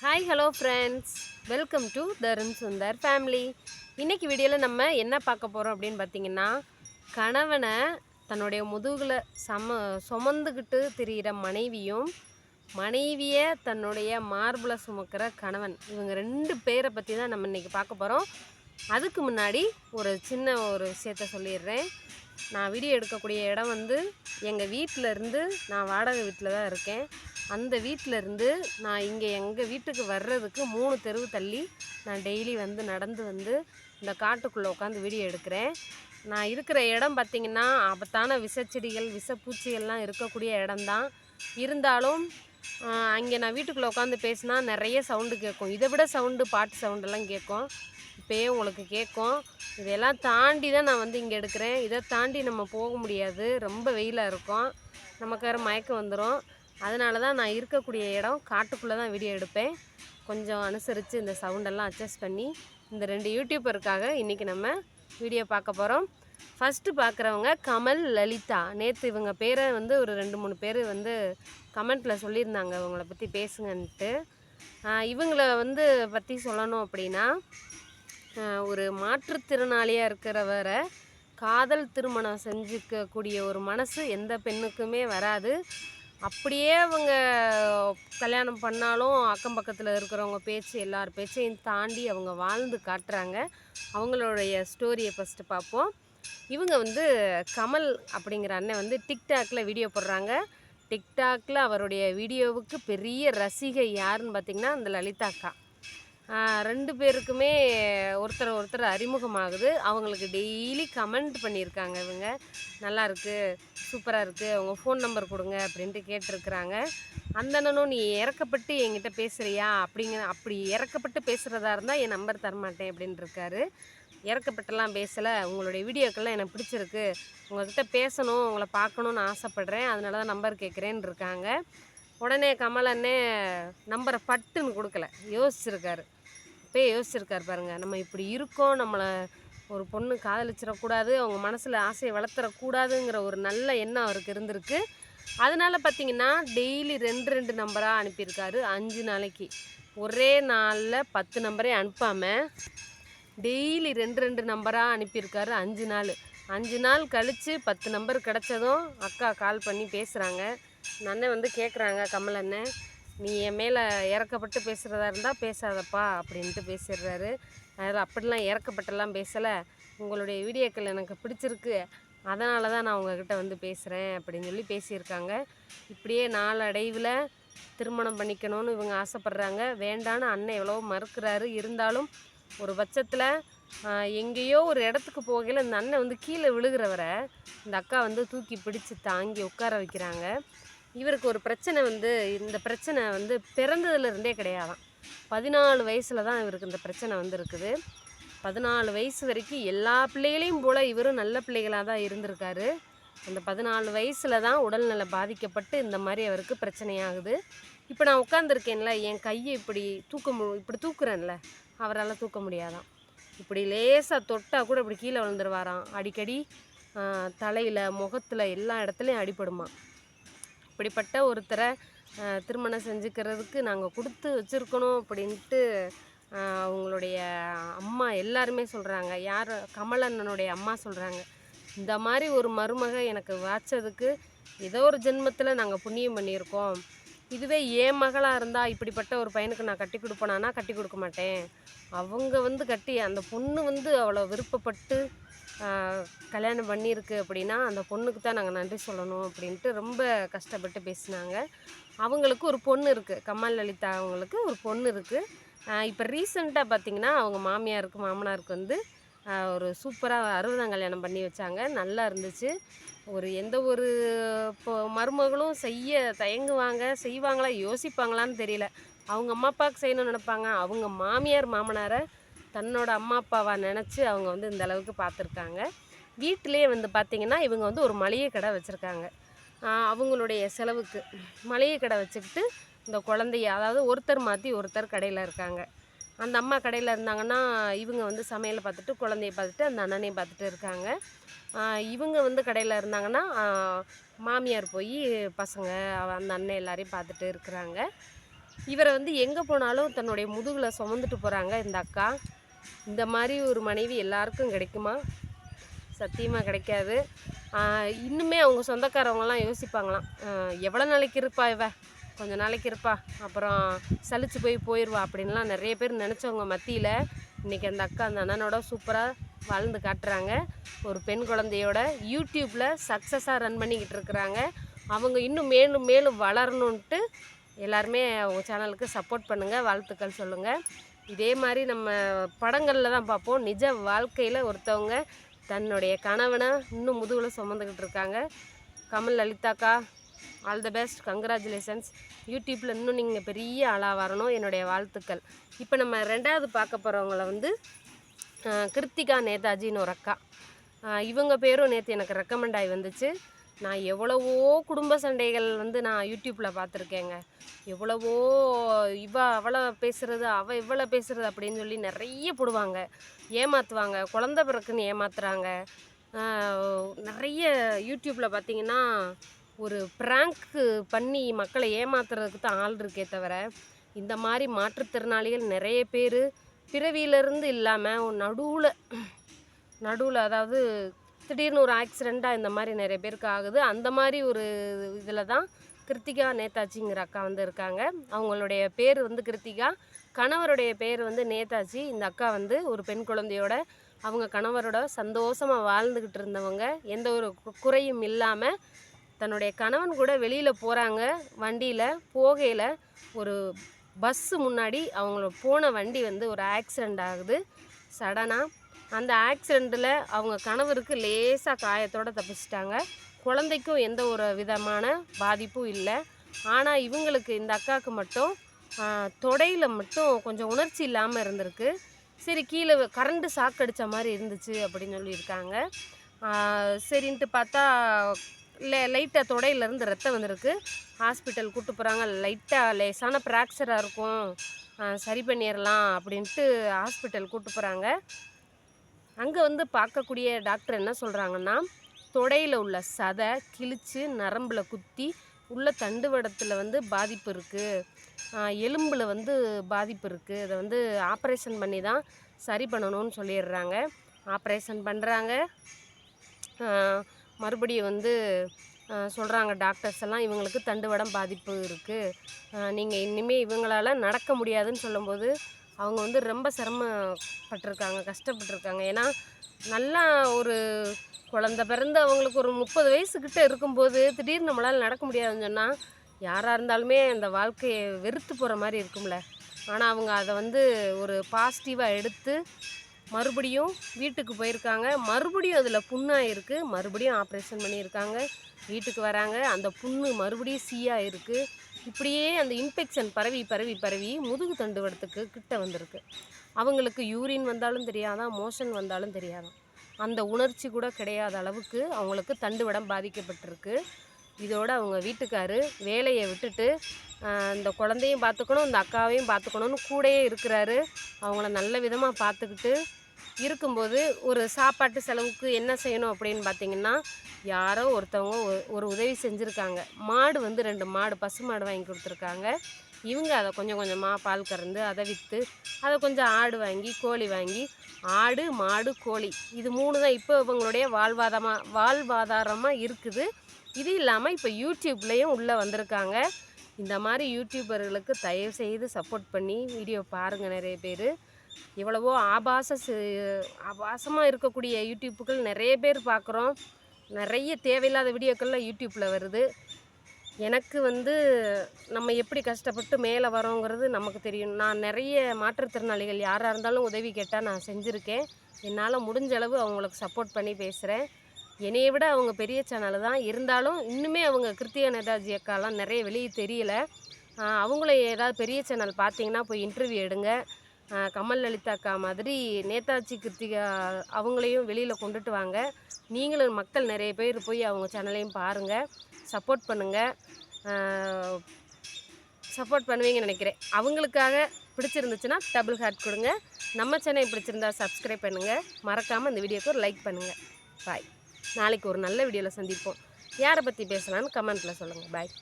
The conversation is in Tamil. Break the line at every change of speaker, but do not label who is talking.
Hi hello friends welcome to Tarun Sundar family இன்றைக்கி வீடியோவில் நம்ம என்ன பார்க்க போகிறோம் அப்படின்னு பார்த்தீங்கன்னா கணவனை தன்னுடைய முதுகில் சம சுமந்துக்கிட்டு திரியிற மனைவியும் மனைவியை தன்னுடைய மார்பில் சுமக்கிற கணவன். இவங்க ரெண்டு பேரை பற்றி தான் நம்ம இன்றைக்கி பார்க்க போகிறோம் அதுக்கு முன்னாடி ஒரு சின்ன ஒரு விஷயத்த சொல்லிடுறேன். நான் வீடியோ எடுக்கக்கூடிய இடம் வந்து எங்கள் வீட்டில் இருந்து நான் வாடகை வீட்டில் தான் இருக்கேன். அந்த வீட்டில் இருந்து நான் இங்கே எங்கள் வீட்டுக்கு வர்றதுக்கு மூணு தெருவு தள்ளி நான் டெய்லி வந்து நடந்து வந்து இந்த காட்டுக்குள்ளே உட்காந்து வீடியோ எடுக்கிறேன். நான் இருக்கிற இடம் பார்த்திங்கன்னா ஆபத்தான விஷச்செடிகள் விஷப்பூச்சிகள்லாம் இருக்கக்கூடிய இடம்தான். இருந்தாலும் அங்கே நான் வீட்டுக்குள்ளே உட்காந்து பேசினா நிறைய சவுண்டு கேட்கும். இதை விட சவுண்டு பாட்டு சவுண்டெல்லாம் கேட்கும். இப்போயே உங்களுக்கு கேட்கும். இதெல்லாம் தாண்டி தான் நான் வந்து இங்கே எடுக்கிறேன். இதை தாண்டி நம்ம போக முடியாது. ரொம்ப வெயிலாக இருக்கும். நமக்கு வேறு மயக்கம் வந்துடும் அதனால தான் நான் இருக்கக்கூடிய இடம் காட்டுக்குள்ளே தான் வீடியோ எடுப்பேன். கொஞ்சம் அனுசரித்து இந்த சவுண்டெல்லாம் அட்ஜஸ்ட் பண்ணி இந்த ரெண்டு யூடியூபருக்காக இன்றைக்கி நம்ம வீடியோ பார்க்க போகிறோம் ஃபஸ்ட்டு பார்க்குறவங்க கமல் லலிதா. நேற்று இவங்க பேரை வந்து ஒரு ரெண்டு மூணு பேர் வந்து கமெண்ட்டில் சொல்லியிருந்தாங்க. இவங்களை பற்றி பேசுங்கன்ட்டு. இவங்கள வந்து பற்றி சொல்லணும் அப்படின்னா ஒரு மாற்றுத்திறனாளியாக இருக்கிறவரை காதல் திருமணம் செஞ்சுக்கக்கூடிய ஒரு மனசு எந்த பெண்ணுக்குமே வராது. அப்படியே அவங்க கல்யாணம் பண்ணாலும் அக்கம் பக்கத்தில் இருக்கிறவங்க பேச்சு எல்லார் பேச்சையும் தாண்டி அவங்க வாழ்ந்து காட்டுறாங்க. அவங்களுடைய ஸ்டோரியை ஃபஸ்ட்டு பார்ப்போம். இவங்க வந்து கமல் அப்படிங்கிற அண்ணன் வந்து டிக்டாக்ல வீடியோ போடுறாங்க. டிக்டாக்ல அவருடைய வீடியோவுக்கு பெரிய ரசிகை யாருன்னு பார்த்தீங்கன்னா அந்த லலிதா அக்கா ரெண்டு பேருக்குமே ஒருத்தர் ஒருத்தர் அறிமுகமாகுது. அவங்களுக்கு டெய்லி கமெண்ட் பண்ணியிருக்காங்க இவங்க. நல்லா இருக்குது சூப்பராக இருக்குது அவங்க ஃபோன் நம்பர் கொடுங்க அப்படின்ட்டு கேட்டிருக்கிறாங்க. அந்த அண்ணனும் நீ இறக்கப்பட்டு என்கிட்ட பேசுகிறியா அப்படிங்கிற அப்படி இறக்கப்பட்டு பேசுகிறதா இருந்தால் என் நம்பர் தரமாட்டேன் அப்படின்னு இருக்காரு. இறக்கப்பட்டெல்லாம் பேசலை. உங்களுடைய வீடியோக்கெல்லாம் எனக்கு பிடிச்சிருக்கு. உங்கள்கிட்ட பேசணும் உங்களை பார்க்கணுன்னு ஆசைப்பட்றேன். அதனால தான் நம்பர் கேட்குறேன்னு இருக்காங்க. உடனே கமல் அண்ணே நம்பரை பட்டுன்னு கொடுக்கல. யோசிச்சிருக்காரு. அப்பே யோசிச்சிருக்காரு பாருங்கள் நம்ம இப்படி இருக்கோம் நம்மளை ஒரு பொண்ணு காதலிச்சிடக்கூடாது அவங்க மனசில் ஆசையை வளர்த்துறக்கூடாதுங்கிற ஒரு நல்ல எண்ணம் அவருக்கு இருந்திருக்கு. அதனால் பார்த்தீங்கன்னா டெய்லி ரெண்டு ரெண்டு நம்பராக அனுப்பியிருக்காரு. அஞ்சு நாளைக்கு. ஒரே நாளில் பத்து நம்பரே அனுப்பாமல் டெய்லி ரெண்டு ரெண்டு நம்பராக அனுப்பியிருக்காரு. அஞ்சு நாள். அஞ்சு நாள் கழித்து பத்து நம்பர் கிடச்சதும் அக்கா கால் பண்ணி பேசுகிறாங்க அண்ணன் வந்து கேட்குறாங்க கமல் அண்ணன் நீ என் மேலே இறக்கப்பட்டு பேசுகிறதா இருந்தால் பேசாதப்பா அப்படின்ட்டு பேசிடுறாரு. அதில் அப்படிலாம் இறக்கப்பட்டெல்லாம் பேசலை. உங்களுடைய வீடியோக்கள் எனக்கு பிடிச்சிருக்கு. அதனால தான் நான் உங்ககிட்ட வந்து பேசுகிறேன் அப்படின்னு சொல்லி பேசியிருக்காங்க. இப்படியே நாளடைவில் திருமணம் பண்ணிக்கணும்னு இவங்க ஆசைப்பட்றாங்க. வேண்டான்னு அண்ணன் எவ்வளோ மறுக்கிறாரு. இருந்தாலும் ஒரு பட்சத்தில் எங்கேயோ ஒரு இடத்துக்கு போகையில் இந்த அண்ணன் வந்து கீழே விழுகிறவரை இந்த அக்கா வந்து தூக்கி பிடிச்சு தாங்கி உட்கார வைக்கிறாங்க. இவருக்கு ஒரு பிரச்சனை வந்து இந்த பிரச்சனை வந்து பிறந்ததுல இருந்தே கிடையாதாம் பதினாலு வயசில் தான் இவருக்கு இந்த பிரச்சனை வந்து இருக்குது பதினாலு வயசு வரைக்கும் எல்லா பிள்ளைகளையும் போல் இவரும் நல்ல பிள்ளைகளாக தான் இருந்திருக்காரு. அந்த பதினாலு வயசில் தான் உடல்நல பாதிக்கப்பட்டு இந்த மாதிரி அவருக்கு பிரச்சனையாகுது. இப்போ நான் உட்காந்துருக்கேன்ல என் கையை இப்படி தூக்க மு இப்படி தூக்குறேன்ல அவரால் தூக்க முடியாதான். இப்படி லேசாக தொட்டால் கூட இப்படி கீழே விழுந்துருவாராம். அடிக்கடி தலையில் முகத்தில் எல்லா இடத்துலையும் அடிபடுமா இப்படிப்பட்ட ஒருத்தரை திருமணம் செஞ்சுக்கிறதுக்கு நாங்கள் கொடுத்து வச்சுருக்கணும் அப்படின்ட்டு அவங்களுடைய அம்மா எல்லாருமே சொல்கிறாங்க யார் கமலண்ணனுடைய அம்மா சொல்கிறாங்க இந்த மாதிரி ஒரு மருமக எனக்கு வாச்சதுக்கு ஏதோ ஒரு ஜென்மத்தில் நாங்கள் புண்ணியம் பண்ணியிருக்கோம். இதுவே என் மகளாக இருந்தால் இப்படிப்பட்ட ஒரு பையனுக்கு நான் கட்டி கொடுப்பேனானா கட்டி கொடுக்க மாட்டேன். அவங்க வந்து கட்டி அந்த பொண்ணு வந்து அவ்வளோ விருப்பப்பட்டு கல்யாணம் பண்ணியிருக்கு அப்படின்னா அந்த பொண்ணுக்கு தான் நாங்கள் நன்றி சொல்லணும் அப்படின்ட்டு ரொம்ப கஷ்டப்பட்டு பேசினாங்க. அவங்களுக்கு ஒரு பொண்ணு இருக்குது கமல் லலிதா அவங்களுக்கு ஒரு பொண்ணு இருக்குது இப்போ ரீசெண்டாக பார்த்திங்கன்னா அவங்க மாமியாருக்கு மாமனாருக்கு வந்து ஒரு சூப்பராக அறுபதாம் கல்யாணம் பண்ணி வச்சாங்க. நல்லா இருந்துச்சு. ஒரு எந்த ஒரு இப்போ மருமகளும் செய்ய தயங்குவாங்க செய்வாங்களா யோசிப்பாங்களான்னு தெரியல. அவங்க அம்மா அப்பாவுக்கு செய்யணும்னு நினைப்பாங்க. அவங்க மாமியார் மாமனாரை தன்னோட அம்மா அப்பாவாக நினச்சி அவங்க வந்து இந்த அளவுக்கு பார்த்துருக்காங்க வீட்டிலே வந்து பார்த்திங்கன்னா இவங்க வந்து ஒரு மளிகை கடை வச்சுருக்காங்க. அவங்களுடைய செலவுக்கு மளிகை கடை வச்சுக்கிட்டு இந்த குழந்தைய அதாவது ஒருத்தர் மாற்றி ஒருத்தர் கடையில் இருக்காங்க. அந்த அம்மா கடையில் இருந்தாங்கன்னா இவங்க வந்து சமையலை பார்த்துட்டு குழந்தைய பார்த்துட்டு அந்த அண்ணனையும் பார்த்துட்டு இருக்காங்க. இவங்க வந்து கடையில் இருந்தாங்கன்னா மாமியார் போய் பசங்க அந்த அண்ணன் எல்லாரையும் பார்த்துட்டு இருக்கிறாங்க. இவரை வந்து எங்கே போனாலும் தன்னுடைய முதுகில் சுமந்துட்டு போகிறாங்க இந்த அக்கா. இந்த மாதிரி ஒரு மனைவி எல்லாருக்கும் கிடைக்குமா? சத்தியமாக கிடைக்காது. இன்னுமே அவங்க சொந்தக்காரவங்கலாம் யோசிப்பாங்களாம் எவ்வளோ நாளைக்கு இருப்பா இவ? கொஞ்ச நாளைக்கு இருப்பா. அப்புறம் சலிச்சு போய் போயிடுவா அப்படின்லாம் நிறைய பேர் நினச்சவங்க மத்தியில் இன்றைக்கி அந்த அக்கா அந்த அண்ணனோட சூப்பராக வாழ்ந்து காட்டுறாங்க. ஒரு பெண் குழந்தையோட யூடியூப்பில் சக்ஸஸாக ரன் பண்ணிக்கிட்டு இருக்கிறாங்க. அவங்க இன்னும் மேலும் மேலும் வளரணுன்ட்டு எல்லாருமே அவங்க சேனலுக்கு சப்போர்ட் பண்ணுங்கள் வாழ்த்துக்கள் சொல்லுங்கள் இதே மாதிரி நம்ம படங்களில் தான் பார்ப்போம். நிஜ வாழ்க்கையில் ஒருத்தவங்க தன்னுடைய கணவனை இன்னும் முதுகில் சுமந்துக்கிட்டு இருக்காங்க. கமல் லலிதாக்கா ஆல் த பெஸ்ட் கங்க்ராச்சுலேஷன்ஸ் யூடியூப்பில் இன்னும் நீங்கள் பெரிய ஆளாக வரணும். என்னுடைய வாழ்த்துக்கள். இப்போ நம்ம ரெண்டாவது பார்க்க போகிறவங்கள வந்து கிருத்திகா நேதாஜின்னு ஒரு அக்கா. இவங்க பேரும் நேற்று எனக்கு ரெக்கமெண்ட் ஆகி வந்துச்சு. நான் எவ்வளவோ குடும்ப சண்டைகள் வந்து நான் யூடியூப்பில் பார்த்துருக்கேங்க. எவ்வளவோ இவ அவளை பேசுகிறது அவள் இவ்வளோ பேசுகிறது அப்படின்னு சொல்லி நிறைய போடுவாங்க. ஏமாற்றுவாங்க குழந்த பிறக்குன்னு ஏமாத்துறாங்க. நிறைய யூடியூப்பில் பார்த்தீங்கன்னா ஒரு ப்ராங்க்கு பண்ணி மக்களை ஏமாத்துறதுக்கு தான் ஆள் இருக்கே தவிர இந்த மாதிரி மாற்றுத்திறனாளிகள் நிறைய பேர் பிறவியிலேருந்து இல்லாமல் நடுவில் நடுவில் அதாவது திடீர்னு ஒரு ஆக்சிடெண்ட்டாக இந்த மாதிரி நிறைய பேருக்கு ஆகுது. அந்த மாதிரி ஒரு இதில் தான் கிருத்திகா நேதாஜிங்கிற அக்கா வந்து இருக்காங்க. அவங்களுடைய பேர் வந்து கிருத்திகா கணவருடைய பேர் வந்து நேதாஜி. இந்த அக்கா வந்து ஒரு பெண் குழந்தையோட அவங்க கணவரோட சந்தோஷமாக வாழ்ந்துக்கிட்டு இருந்தவங்க. எந்த ஒரு குறையும் இல்லாமல் தன்னுடைய கணவன் கூட வெளியில் போகிறாங்க வண்டியில் போகையில் ஒரு பஸ்ஸு முன்னாடி அவங்கள போன வண்டி வந்து ஒரு ஆக்சிடெண்ட் ஆகுது. சடனாக அந்த ஆக்சிடெண்ட்டில் அவங்க கணவருக்கு லேசாக காயத்தோடு தப்பிச்சிட்டாங்க. குழந்தைக்கும் எந்த ஒரு விதமான பாதிப்பும் இல்லை. ஆனால் இவங்களுக்கு இந்த அக்காவுக்கு மட்டும் தொடையில் மட்டும் கொஞ்சம் உணர்ச்சி இல்லாமல் இருந்திருக்கு. சரி கீழே கரண்ட்டு ஷாக் அடித்த மாதிரி இருந்துச்சு அப்படின்னு சொல்லியிருக்காங்க. சரின்ட்டு பார்த்தா இல்லை லைட்டாக தொடையிலேருந்து ரத்தம் வந்திருக்கு. ஹாஸ்பிட்டல் கூப்பிட்டு போகிறாங்க லைட்டாக லேசான ப்ராக்சராக இருக்கும். சரி பண்ணிடலாம் அப்படின்ட்டு ஹாஸ்பிட்டல் கூட்டு போகிறாங்க அங்கே வந்து பார்க்கக்கூடிய டாக்டர் என்ன சொல்கிறாங்கன்னா தொடையில் உள்ள சதை கிழித்து நரம்பில் குத்தி உள்ள தண்டுவடத்தில் வந்து பாதிப்பு இருக்குது எலும்பில் வந்து பாதிப்பு இருக்குது அதை வந்து ஆப்ரேஷன் பண்ணி தான் சரி பண்ணணும்னு சொல்லிடுறாங்க. ஆப்ரேஷன் பண்ணுறாங்க மறுபடியும் வந்து சொல்கிறாங்க டாக்டர்ஸ் எல்லாம் இவங்களுக்கு தண்டுவடம் பாதிப்பு இருக்குது நீங்கள் இனிமேல் இவங்களால நடக்க முடியாதுன்னு சொல்லும்போது அவங்க வந்து ரொம்ப சிரமப்பட்டிருக்காங்க கஷ்டப்பட்டிருக்காங்க. ஏன்னா நல்லா ஒரு குழந்த பிறந்து அவங்களுக்கு ஒரு முப்பது வயசுக்கிட்ட இருக்கும்போது திடீர்னு நம்மளால் நடக்க முடியாதுன்னு சொன்னால் யாராக இருந்தாலுமே அந்த வாழ்க்கையை வெறுத்து போகிற மாதிரி இருக்கும்ல. ஆனால் அவங்க அதை வந்து ஒரு பாசிட்டிவாக எடுத்து மறுபடியும் வீட்டுக்கு போயிருக்காங்க. மறுபடியும் அதில் புண்ணாக இருக்குது மறுபடியும் ஆப்ரேஷன் பண்ணியிருக்காங்க. வீட்டுக்கு வராங்க. அந்த புண்ணு மறுபடியும் சீயாக இருக்குது இப்படியே அந்த இன்ஃபெக்ஷன் பரவி பரவி பரவி முதுகு தண்டுவடத்துக்கு கிட்ட வந்திருக்கு. அவங்களுக்கு யூரின் வந்தாலும் தெரியாதான் மோஷன் வந்தாலும் தெரியாதான். அந்த உணர்ச்சி கூட கிடையாத அளவுக்கு அவங்களுக்கு தண்டுவடம் பாதிக்கப்பட்டிருக்கு. இதோடு அவங்க வீட்டுக்காரு வேலையை விட்டுட்டு இந்த குழந்தையும் பார்த்துக்கணும் இந்த அக்காவையும் பார்த்துக்கணும்னு கூடயே இருக்கிறாரு. அவங்கள நல்ல விதமாக பார்த்துக்கிட்டு இருக்கும்போது ஒரு சாப்பாட்டு செலவுக்கு என்ன செய்யணும் அப்படின்னு பார்த்தீங்கன்னா யாரோ ஒருத்தவங்க ஒரு- ஒரு உதவி செஞ்சுருக்காங்க. மாடு வந்து ரெண்டு மாடு பசு மாடு வாங்கி கொடுத்துருக்காங்க. இவங்க அதை கொஞ்சம் கொஞ்சமாக பால் கறந்து அதை விற்று அதை கொஞ்சம் ஆடு வாங்கி கோழி வாங்கி ஆடு மாடு கோழி இது மூணு தான் இப்போ இவங்களுடைய வாழ்வாதாரமாக வாழ்வாதாரமாக இருக்குது. இது இல்லாமல் இப்போ யூடியூப்லேயும் உள்ளே வந்திருக்காங்க. இந்த மாதிரி யூடியூபர்களுக்கு தயவு செய்து சப்போர்ட் பண்ணி வீடியோ பாருங்கள் நிறைய பேர். எவ்வளவோ ஆபாச ஆபாசமாக இருக்கக்கூடிய யூடியூப்புகள் நிறைய பேர் பார்க்குறோம். நிறைய தேவையில்லாத வீடியோக்கள்லாம் யூடியூப்பில் வருது. எனக்கு வந்து நம்ம எப்படி கஷ்டப்பட்டு மேலே வரோங்கிறது நமக்கு தெரியும். நான் நிறைய மாற்றுத்திறனாளிகள் யாராக இருந்தாலும் உதவி கேட்டால் நான் செஞ்சுருக்கேன். என்னால் முடிஞ்ச அளவு அவங்களுக்கு சப்போர்ட் பண்ணி பேசுகிறேன். என்னைய விட அவங்க பெரிய சேனல் தான். இருந்தாலும் இன்னுமே அவங்க கிருத்தியா நேதாஜி அக்காலாம் நிறைய வெளியே தெரியல. அவங்கள ஏதாவது பெரிய சேனல் பார்த்தீங்கன்னா போய் இன்டர்வியூ எடுங்க. கமல் லலிதா அக்கா மாதிரி நேதாஜி கிருத்திகா அவங்களையும் வெளியில் கொண்டுட்டு வாங்க. நீங்களும் மக்கள் நிறைய பேர் போய் அவங்க சேனலையும் பாருங்கள் சப்போர்ட் பண்ணுங்கள் சப்போர்ட் பண்ணுவீங்கன்னு நினைக்கிறேன். அவங்களுக்காக பிடிச்சிருந்துச்சுன்னா டபுள் ஹார்ட் கொடுங்க. நம்ம சேனல் பிடிச்சிருந்தா சப்ஸ்கிரைப் பண்ணுங்கள் மறக்காமல் இந்த வீடியோக்கு ஒரு லைக் பண்ணுங்கள் பாய் நாளைக்கு ஒரு நல்ல வீடியோவில் சந்திப்போம். யாரை பற்றி பேசலான்னு கமெண்ட்டில் சொல்லுங்கள் பாய்